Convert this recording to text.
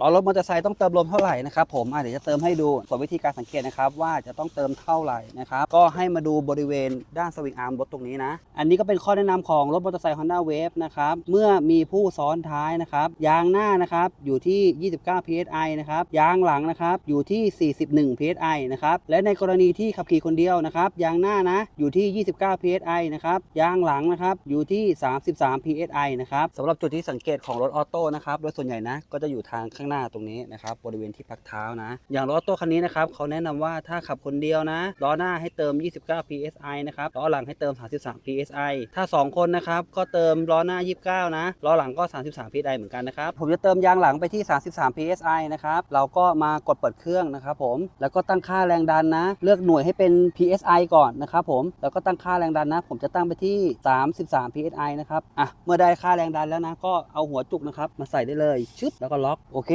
ล้อรถมอเตอร์ไซค์ต้องเติมลมเท่าไหร่นะครับผมอะเดี๋ยวจะเติมให้ดูส่วนวิธีการสังเกตนะครับว่าจะต้องเติมเท่าไหร่นะครับก็ให้มาดูบริเวณด้านสวิงอาร์มรถตรงนี้นะ อันนี้ก็เป็นข้อแนะนำของรถมอเตอร์ไซค์ Honda Wave นะครับเมื่อมีผู้ซ้อนท้ายนะครับยางหน้านะครับอยู่ที่ 29 psi นะครับยางหลังนะครับอยู่ที่ 41 psi นะครับและในกรณีที่ขับขี่คนเดียวนะครับยางหน้านะอยู่ที่ 29 psi นะครับยางหลังนะครับอยู่ที่ 33 psi นะครับสำหรับจุดที่สังเกตของรถออโต้นะครับโดยส่วนใหญ่นะก็จะอยู่ทางข้างหน้าตรงนี้นะครับบริเวณที่พักเท้านะ อย่างรถออโต้คันนี้นะครับเขาแนะนำว่าถ้าขับคนเดียวนะล้อหน้าให้เติม 29 psi นะครับล้อหลังให้เติม 33 psi ถ้า 2 คนนะครับก็เติมล้อหน้า 29 นะล้อหลังก็ 33 psi เหมือนกันนะครับผมจะเติมยางหลังไปที่ 33 psi นะครับเราก็มากดเปิดเครื่องนะครับผมแล้วก็ตั้งค่าแรงดันนะ เลือกหน่วยให้เป็น psi ก่อนนะครับผมแล้วก็ตั้งค่าแรงดันนะ ผมจะตั้งไปที่ 33 psi นะครับอะเมื่อได้ค่าแรงดันแล้วนะ ก็เอาหัวจุกนะครับมาใส่ได้เลยชึบแล้วก็ล็อกโอเค